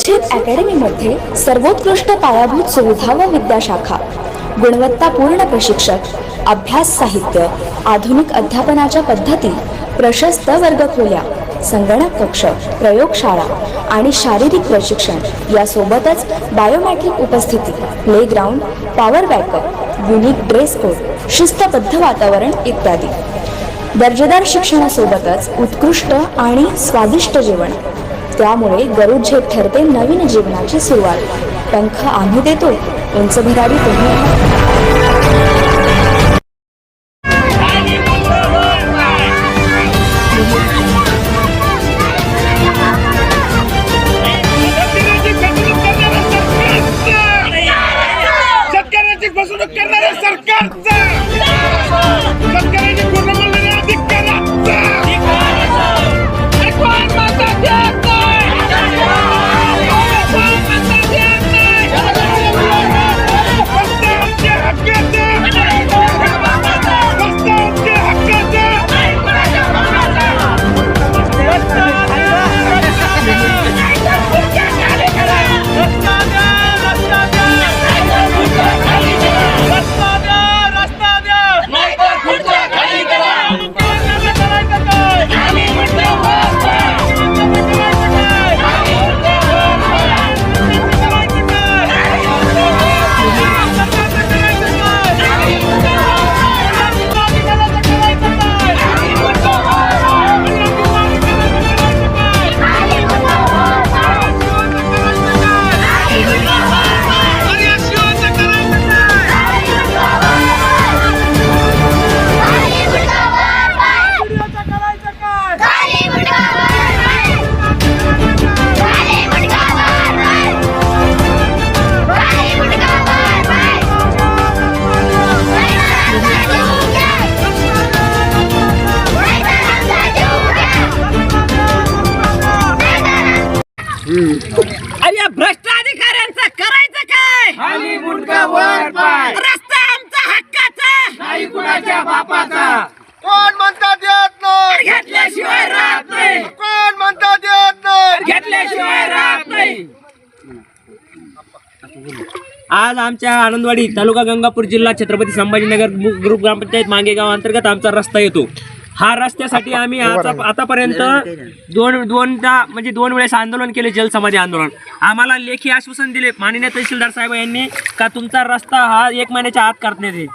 शेत अकॅडमीमध्ये सर्वोत्कृष्ट पायाभूत सुविधा व विद्याशाखा गुणवत्तापूर्ण प्रशिक्षक अभ्यास साहित्य आधुनिक अध्यापनाच्या पद्धती प्रशस्त वर्गखोल्या संगणक कक्ष प्रयोगशाळा आणि शारीरिक प्रशिक्षण यासोबतच बायोमॅट्रिक उपस्थिती playground power backup unique dress code शिस्तबद्ध वातावरण इत्यादी. दर्जेदार शिक्षणासोबतच उत्कृष्ट आणि स्वादिष्ट जेवण त्यामुळे गरुड झेप ठरते नवीन जीवनाची सुरुवात. पंख आम्ही देतो. उंच भरारी तुम्ही अरे या भ्रष्ट अधिकाऱ्यांचं करायचं काय? खाली मुंडका वर पाय. रस्ता आमचा हक्काचा. नाही कुणाच्या बापाचा. कोण म्हणतात देत नाही? घेतल्याशिवाय राहत नाही. कोण म्हणतात देत नाही? घेतल्याशिवाय राहत नाही. आज आमच्या आनंदवाडी तालुका गंगापूर जिल्हा छत्रपती संभाजीनगर ग्रुप ग्रामपंचायत मांगेगाव अंतर्गत आमचा रस्ता येतो. हा रस्त्यासाठी आम्ही आता आतापर्यंत दोन दोनदा म्हणजे दोन वेळेस आंदोलन केले जलसमाधी आंदोलन. आम्हाला लेखी आश्वासन दिले माननीय तहसीलदार साहेब यांनी का तुमचा रस्ता हा एक महिन्याच्या आत करण्यात येईल.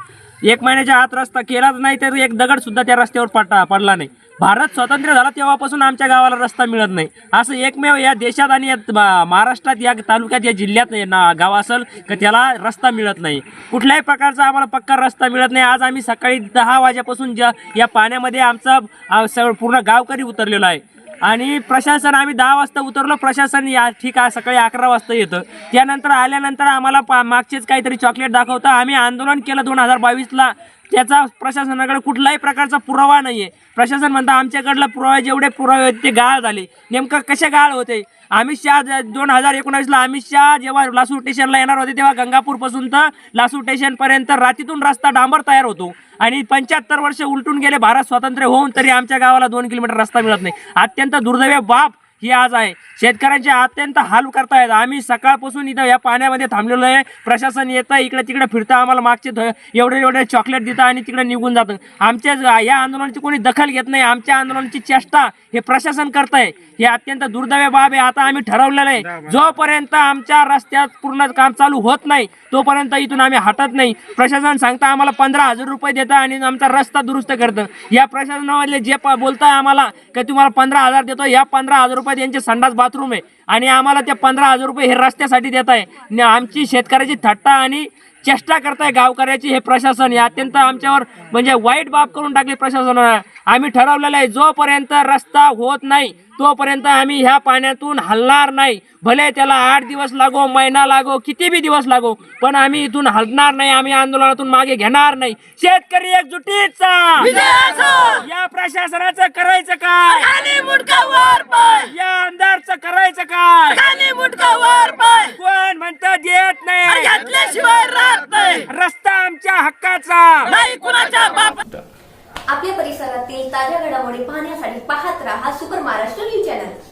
एक महिन्याच्या आत रस्ता केलाच नाही तर एक दगड सुद्धा त्या रस्त्यावर पडला पडला नाही. भारत स्वतंत्र झाला तेव्हापासून आमच्या गावाला रस्ता मिळत नाही. असं एकमेव या देशात आणि या महाराष्ट्रात या तालुक्यात या जिल्ह्यात ना- गाव असेल का त्याला रस्ता मिळत नाही. कुठल्याही प्रकारचा आम्हाला पक्का रस्ता मिळत नाही. आज आम्ही सकाळी दहा वाजेपासून ज्या या पाण्यामध्ये आमचा पूर्ण गावकरी उतरलेला आहे. आणि प्रशासन आम्ही दहा वाजता उतरलो प्रशासन या ठीक आहे सकाळी अकरा वाजता येतं. त्यानंतर आल्यानंतर आम्हाला पा मागचेच काहीतरी चॉकलेट दाखवतं. आम्ही आंदोलन केलं दोन हजार बावीसला. त्याचा प्रशासनाकडे कुठलाही प्रकारचा पुरावा नाही आहे प्रशासन म्हणतं आमच्याकडला पुरावे जेवढे पुरावे होते ते गाळ झाले. नेमकं कसे गाळ होते? अमित शहा दोन हजार एकोणावीसला अमित शहा जेव्हा लासूर स्टेशनला येणार होते तेव्हा गंगापूरपासून तर लासूर स्टेशनपर्यंत रातीतून रस्ता डांबर तयार होतो. आणि पंच्याहत्तर वर्ष उलटून गेले भारत स्वातंत्र्य होऊन तरी आमच्या गावाला दोन किलोमीटर रस्ता मिळत नाही. अत्यंत दुर्दैव बाप ही आज आहे. शेतकऱ्यांचे अत्यंत हाल करतायत. आम्ही सकाळपासून इथं या पाण्यामध्ये थांबलेलो आहे. प्रशासन येतं इकडे तिकडे फिरतं आम्हाला मागचे एवढे एवढे चॉकलेट देतं आणि तिकडे निघून जातं. आमच्या या आंदोलनाची कोणी दखल घेत नाही. आमच्या आंदोलनाची चेष्टा हे प्रशासन करतंय. हे अत्यंत दुर्दैवी बाब आहे. आता आम्ही ठरवलेलं आहे. जोपर्यंत आमच्या रस्त्यात पूर्ण काम चालू होत नाही तोपर्यंत इथून आम्ही हटत नाही. प्रशासन सांगता आम्हाला पंधरा हजार रुपये देतं आणि आमचा रस्ता दुरुस्त करतं. या प्रशासनामधले जे बोलताय आम्हाला की तुम्हाला पंधरा हजार देतो या पंधरा हजार रुपयात यांचे संडास बाथरूम आहे. आणि आम्हाला ते पंधरा हजार रुपये हे रस्त्यासाठी देत आहे. आमची शेतकऱ्याची थट्टा आणि चेष्टा करताय गावकऱ्याची हे प्रशासन. हे अत्यंत आमच्यावर म्हणजे वाईट बाब करून टाकली प्रशासनानं आम्ही ठरवलेलं आहे जोपर्यंत रस्ता होत नाही तोपर्यंत आम्ही ह्या पाण्यातून हलणार नाही. भले त्याला आठ दिवस लागो महिना लागो किती बी दिवस लागो पण आम्ही इथून हलणार नाही आम्ही आंदोलनातून मागे घेणार नाही. शेतकरी एकजुटीचा! या प्रशासनाचं करायचं काय? या आमदारचं करायचं काय? कोण म्हणत देत नाही? रस्ता आमच्या हक्काचा. नाही कुणाच्या बाप आपल्या परिसरातील ताज्या घडामोडी पाहण्यासाठी पाहत राहा सुपर महाराष्ट्र न्यूज चॅनल.